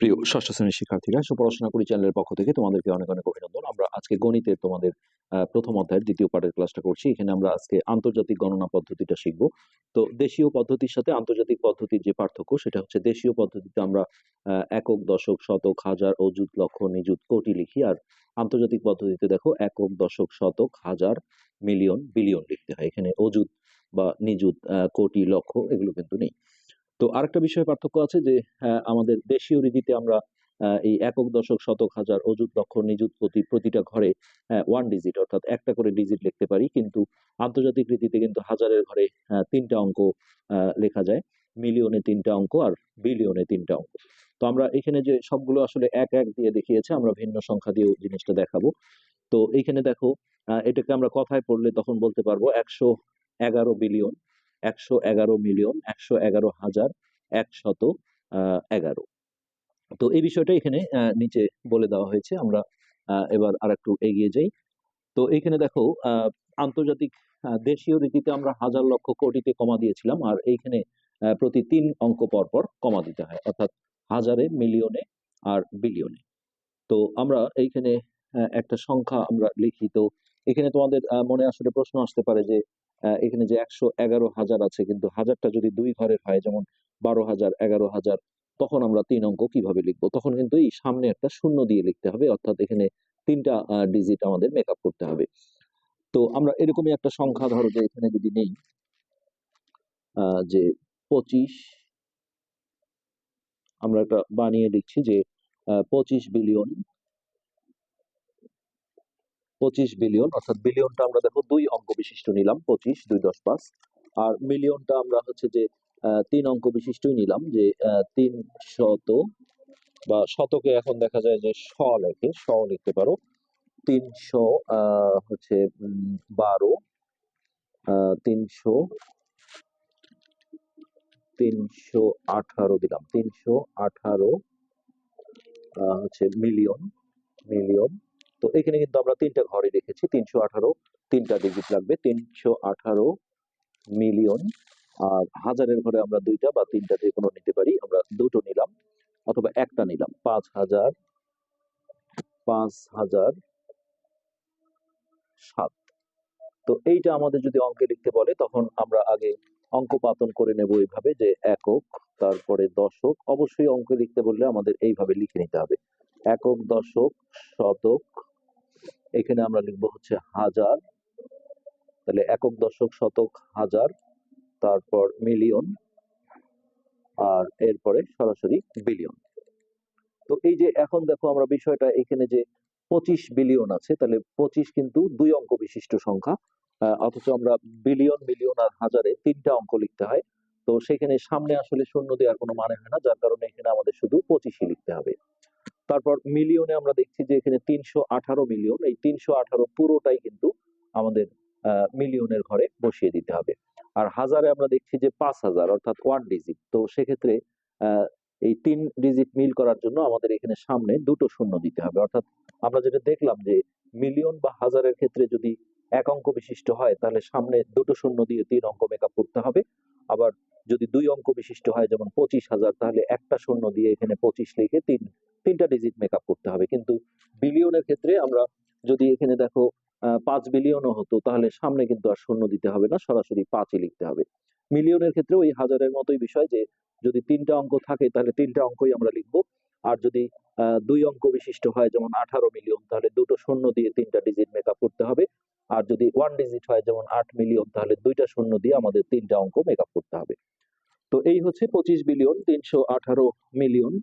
প্রিয় ষষ্ঠ শ্রেণির শিক্ষার্থীরা, সুপড়াশোনা করি চ্যানেলের পক্ষ থেকে তোমাদেরকে অনেক অনেক অভিনন্দন। আমরা আজকে গণিতের তোমাদের প্রথম অধ্যায়ের দ্বিতীয় পাঠের ক্লাসটা করছি। এখানে আমরা আজকে আন্তর্জাতিক গণনা পদ্ধতিটা শিখব। তো দেশীয় পদ্ধতির সাথে আন্তর্জাতিক পদ্ধতির যে পার্থক্য, সেটা হচ্ছে দেশীয় পদ্ধতিতে আমরা একক, দশক, শতক, হাজার, অযুত, লক্ষ, নিযুত, কোটি লিখি। আর আন্তর্জাতিক পদ্ধতিতে দেখো, একক, দশক, শতক, হাজার, মিলিয়ন, বিলিয়ন লিখতে হয়। এখানে অযুত বা নিযুত কোটি, লক্ষ এগুলো কিন্তু নেই। তো আরেকটা বিষয় পার্থক্য আছে যে আহ, আমাদের দেশীয় রীতিতে আমরা এই একক দশক শতক হাজার অযুত লক্ষ নিযুত প্রতি প্রতিটা ঘরে ওয়ান ডিজিট অর্থাৎ একটা করে ডিজিট লিখতে পারি। কিন্তু আন্তর্জাতিক রীতিতে কিন্তু হাজারের ঘরে আহ, তিনটা অঙ্ক লেখা যায়। মিলিয়নে তিনটা অঙ্ক আর বিলিয়নে তিনটা অঙ্ক। তো আমরা এখানে যে সবগুলো আসলে এক এক দিয়ে দেখিয়েছে আমরা ভিন্ন সংখ্যা দিয়েও জিনিসটা দেখাবো। তো এইখানে দেখো এটাকে আমরা কথায় পড়লে তখন বলতে পারব একশো এগারো বিলিয়ন। একশো এগারো মিলিয়ন, একশো এগারো হাজার, একশত এগারো। তো এই বিষয়টা এখানে নিচে বলে দেওয়া হয়েছে। আমরা এবার আর একটু এগিয়ে যাই। তো এখানে দেখো আন্তর্জাতিক দেশীয় রীতিতে আমরা হাজার লক্ষ কোটিতে কমা দিয়েছিলাম আর এইখানে প্রতি তিন অঙ্ক পর পর কমা দিতে হয়, অর্থাৎ হাজারে, মিলিয়নে আর বিলিয়নে। তো আমরা এইখানে একটা সংখ্যা আমরা লিখি। তো এখানে তোমাদের মনে আসলে প্রশ্ন আসতে পারে যে এখানে যে একশো এগারো হাজার আছে, কিন্তু হাজারটা যদি দুই ঘরের হয়, যেমন বারো হাজার, এগারো হাজার, তখন আমরা তিন অঙ্ক কীভাবে লিখব? তখন কিন্তু এই সামনে একটা শূন্য দিয়ে লিখতে হবে, অর্থাৎ এখানে তিনটা ডিজিট আমাদের মেকআপ করতে হবে। তো আমরা এরকমই একটা সংখ্যা, ধরো যে এখানে যদি নেই যে পঁচিশ, আমরা একটা বানিয়ে লিখছি যে পঁচিশ বিলিয়ন পঁচিশ বিলিয়ন, অর্থাৎ বিলিয়নটা আমরা দেখো দুই অঙ্ক বিশিষ্ট নিলাম, পঁচিশ, দুই দশ পাঁচ। আর মিলিয়নটা আমরা হচ্ছে যে তিন অঙ্ক বিশিষ্টই নিলাম, যে তিন শত বা শতকে এখন দেখা যায় যে শ লেখে, শ লিখতে পারো। তিনশো হচ্ছে বারো তিনশো তিনশো আঠারো দিলাম তিনশো আঠারো হচ্ছে মিলিয়ন মিলিয়ন। তো এখানে কিন্তু আমরা তিনটা ঘরে রেখেছি। তিনশো আঠারো, তিনটা ডিজিট লাগবে। তিনশো আঠারো মিলিয়ন আর হাজারের ঘরে আমরা দুইটা বা তিনটা যে কোনো নিতে পারি, আমরা দুটো নিলাম অথবা একটা নিলাম। পাঁচ হাজার পাঁচ হাজার সাত। তো এইটা আমাদের যদি অঙ্কে লিখতে বলে, তখন আমরা আগে অঙ্ক পাতন করে নেব এইভাবে যে একক, তারপরে দশক। অবশ্যই অঙ্কে লিখতে বললে আমাদের এইভাবে লিখে নিতে হবে। একক, দশক, শতক এখানে আমরা লিখব হচ্ছে হাজার, তাহলে একক দশক শতক হাজার, তারপর মিলিয়ন, আর এরপরে সরাসরি বিলিয়ন। তো এই যে এখন দেখো আমরা বিষয়টা, এখানে যে পঁচিশ বিলিয়ন আছে, তাহলে পঁচিশ কিন্তু দুই অঙ্ক বিশিষ্ট সংখ্যা অথচ আমরা বিলিয়ন, মিলিয়ন আর হাজারে তিনটা অঙ্ক লিখতে হয়। তো সেখানে সামনে আসলে শূন্য দেওয়ার কোনো মানে হয় না, যার কারণে এখানে আমাদের শুধু পঁচিশই লিখতে হবে। তারপর মিলিয়নে আমরা দেখছি যে এখানে তিনশো আঠারো মিলিয়ন, এই তিনশো আঠারো পুরোটাই কিন্তু আমাদের মিলিয়নের ঘরে বসিয়ে দিতে হবে। আর হাজারে আমরা দেখছি যে পাঁচ হাজার, অর্থাৎ ওয়ান ডিজিট তো সেক্ষেত্রে এই তিন ডিজিট মিল করার জন্য আমাদের এখানে সামনে দুটো শূন্য দিতে হবে। অর্থাৎ আমরা যেটা দেখলাম যে মিলিয়ন বা হাজারের ক্ষেত্রে যদি এক অঙ্ক বিশিষ্ট হয়, তাহলে সামনে দুটো শূন্য দিয়ে তিন অঙ্ক মেকআপ করতে হবে। আবার যদি দুই অঙ্ক বিশিষ্ট হয়, যেমন পঁচিশ হাজার, তাহলে একটা শূন্য দিয়ে এখানে পঁচিশ লিখে তিন, তিনটা ডিজিট মেকআপ করতে হবে। কিন্তু বিলিয়নের ক্ষেত্রে আমরা যদি এখানে দেখো পাঁচ বিলিয়নও হতো, তাহলে সামনে কিন্তু আর শূন্য দিতে হবে না, সরাসরি পাঁচই লিখতে হবে। মিলিয়নের ক্ষেত্রে ওই হাজারের মতোই বিষয় যে, যদি তিনটা অঙ্ক থাকে, তাহলে তিনটা অঙ্কই আমরা লিখব। আর যদি দুই অঙ্ক বিশিষ্ট হয়, যেমন আঠারো মিলিয়ন তাহলে দুটো শূন্য দিয়ে তিনটা ডিজিট মেকআপ করতে হবে। আর যদি ওয়ান ডিজিট হয়, যেমন আট মিলিয়ন তাহলে দুইটা শূন্য দিয়ে আমাদের তিনটা অঙ্ক মেকআপ করতে হবে। তো এই হচ্ছে পঁচিশ বিলিয়ন তিনশো আঠারো মিলিয়ন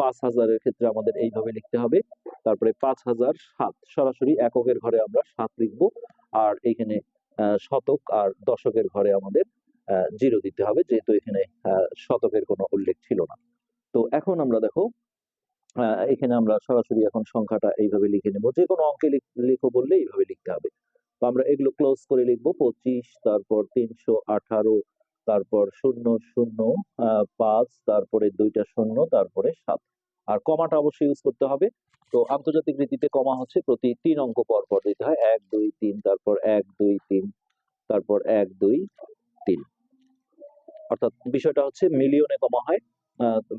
পাঁচ হাজারের ক্ষেত্রে আমাদের এইভাবে লিখতে হবে। তারপরে পাঁচ হাজার সাত, সরাসরি এককের ঘরে আমরা সাত লিখব আর এখানে শতক আর দশকের ঘরে আমাদের জিরো দিতে হবে, যেহেতু এখানে শতকের কোনো উল্লেখ ছিল না। তো এখন আমরা দেখো এখানে আমরা সরাসরি এখন সংখ্যাটা এইভাবে লিখে নেব। যে কোনো অঙ্কে লিখ- বললে এইভাবে লিখতে হবে। তো আমরা এগুলো ক্লোজ করে লিখব। পঁচিশ, তারপর তিনশো আঠারো, তারপর শূন্য শূন্য পাঁচ, তারপরে দুইটা শূন্য, তারপরে সাত। আর কমাটা অবশ্যই ইউজ করতে হবে। তো আন্তর্জাতিক রীতিতে কমা হচ্ছে প্রতি তিন অঙ্ক পর পর দিতে হয়। এক, দুই, তিন, তারপর এক, দুই, তিন, তারপর এক, দুই, তিন। অর্থাৎ বিষয়টা হচ্ছে মিলিয়নে কমা হয়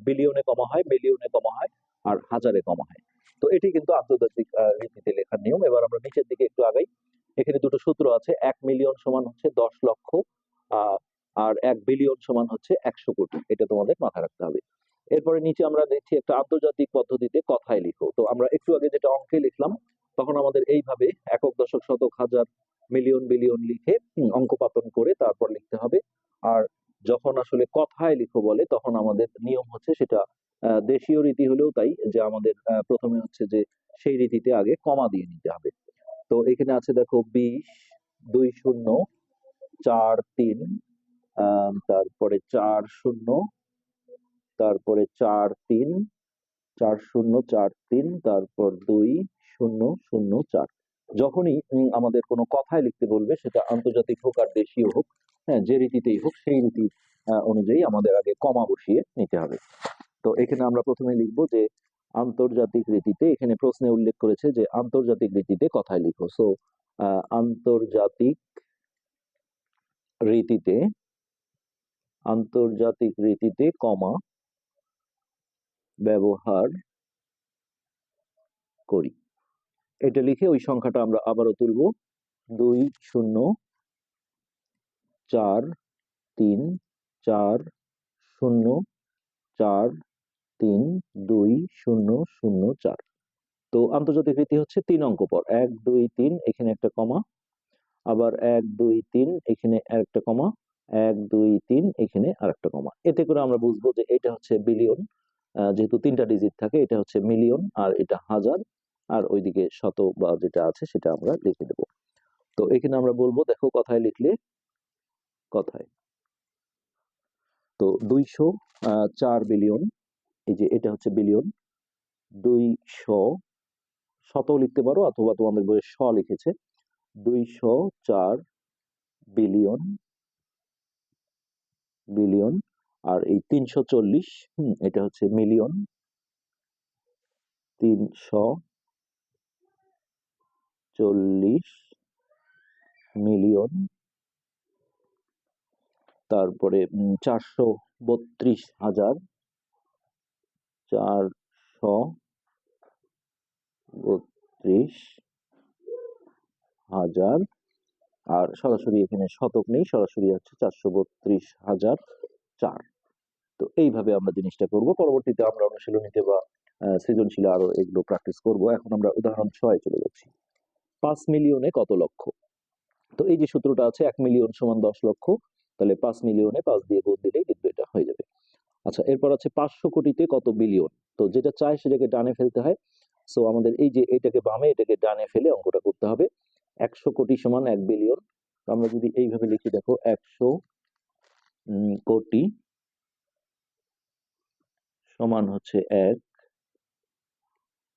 বিলিয়নে কমা হয়, মিলিয়নে কমা হয়। আর হাজারে কমা হয়। তো এটি কিন্তু আন্তর্জাতিক রীতিতে লেখার নিয়ম। এবার আমরা নিচের দিকে একটু আগাই। এখানে দুটো সূত্র আছে। এক মিলিয়ন সমান হচ্ছে দশ লক্ষ আর এক বিলিয়ন সমান হচ্ছে একশো কোটি। এটা তোমাদের মাথায় রাখতে হবে। এরপরে নিচে আমরা দেখছি একটা আন্তর্জাতিক পদ্ধতিতে কথায় লিখো। তো আমরা একটু আগে যেটা অঙ্কে লিখলাম তখন আমাদের এইভাবে একক দশক শতক হাজার মিলিয়ন বিলিয়ন লিখে হুম, অঙ্কপাতন করে তারপর লিখতে হবে। আর যখন আসলে কথায় লিখো বলে তখন আমাদের নিয়ম হচ্ছে সেটা দেশীয় রীতি হলেও তাই যে আমাদের প্রথমে হচ্ছে যে সেই রীতিতে আগে কমা দিয়ে নিতে হবে। তো এখানে আছে দেখো বিশ, দুই শূন্য, চার তিন তারপরে চার শূন্য, তারপরে চার তিন, চার শূন্য, চার তিন, তারপর দুই শূন্য শূন্য, চার। যখনই আমাদের কোনো কথায় লিখতে বলবে, সেটা আন্তর্জাতিক হোক আর দেশীয় হোক হ্যাঁ যে রীতিতেই হোক, সেই রীতি অনুযায়ী আমাদের আগে কমা বসিয়ে নিতে হবে। তো এখানে আমরা প্রথমে লিখব যে আন্তর্জাতিক রীতিতে এখানে প্রশ্নে উল্লেখ করেছে যে আন্তর্জাতিক রীতিতে কথায় লিখো। সো আন্তর্জাতিক রীতিতে আন্তর্জাতিক রীতিতে কমা ব্যবহার করি। এটা লিখে ওই সংখ্যাটা আমরা আবারও তুলব। দুই, শূন্য, চার, তিন, চার, শূন্য, চার তিন, দুই, শূন্য শূন্য, চার। তো আন্তর্জাতিক রীতি হচ্ছে তিন অঙ্ক পর। এক, দুই, তিন, এখানে একটা কমা। আবার এক, দুই, তিন, এখানে একটা কমা। এক, দুই, তিন, এখানে আরেকটা কমা। এতে করে আমরা বুঝব যে এটা হচ্ছে বিলিয়ন। যেহেতু তিনটা ডিজিট থাকে, এটা হচ্ছে মিলিয়ন আর এটা হাজার। আর ওইদিকে শত বা যেটা আছে, সেটা আমরা লিখে দেব। তো এখানে আমরা বলব, দেখো কথায় লিখলে, কথায়। তো দুইশো চার বিলিয়ন। এই যে এটা হচ্ছে বিলিয়ন দুইশো শত লিখতে পারো অথবা তোমাদের বইয়ে শ লিখেছে, দুইশো চার বিলিয়ন বিলিয়ন আর এই তিনশো চল্লিশ, হম, এটা হচ্ছে মিলিয়ন তিনশো চল্লিশ মিলিয়ন তারপরে চারশো বত্রিশ হাজার চারশো বত্রিশ হাজার। আর সরাসরি এখানে শতক নেই, সরাসরি হচ্ছে চারশো বত্রিশ হাজার চার। তো এইভাবে আমরা জিনিসটা করব। পরবর্তীতে আমরা অনুশীলনীতে বা সৃজনশীলে আরও এগুলো প্র্যাকটিস করব। এখন আমরা উদাহরণ ছয় চলে যাচ্ছি। পাঁচ মিলিয়নে কত লক্ষ? তো এই যে সূত্রটা আছে, এক মিলিয়ন সমান দশ লক্ষ, তাহলে পাঁচ মিলিয়নে পাঁচ দিয়ে গুণ দিলেই কিন্তু এটা হয়ে যাবে। আচ্ছা এরপর আছে পাঁচশো কোটিতে কত বিলিয়ন তো যেটা চায় সেটাকে ডানে ফেলতে হয়। সো আমাদের এই যে এটাকে বামে, এটাকে ডানে ফেলে অঙ্কটা করতে হবে। একশো কোটি সমান এক বিলিয়ন আমরা যদি এইভাবে লিখি, দেখো, একশো কোটি সমান হচ্ছে এক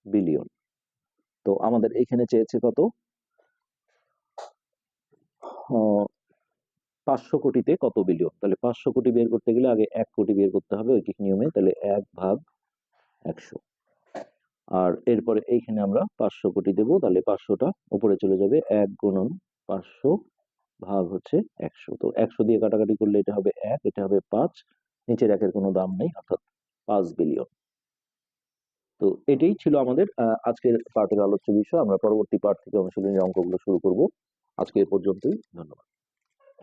বিলিয়ন তো আমাদের এখানে চেয়েছে কত? পাঁচশো কোটিতে কত বিলিয়ন তাহলে পাঁচশো কোটি বের করতে গেলে আগে এক কোটি বের করতে হবে ঐকিক নিয়মে, তাহলে এক ভাগ একশো। আর এরপরে এইখানে আমরা পাঁচশো কোটি দেব, তাহলে পাঁচশোটা উপরে চলে যাবে এক গুণন পাঁচশো ভাগ হচ্ছে একশো। তো একশো দিয়ে কাটাকাটি করলে এটা হবে এক, এটা হবে পাঁচ, নিচের একের কোনো দাম নেই, অর্থাৎ পাঁচ বিলিয়ন তো এটাই ছিল আমাদের আজকের পার্টের আলোচ্য বিষয়। আমরা পরবর্তী পার্ট থেকে অনুশীলনের অঙ্কগুলো শুরু করব। আজকে এ পর্যন্তই, ধন্যবাদ।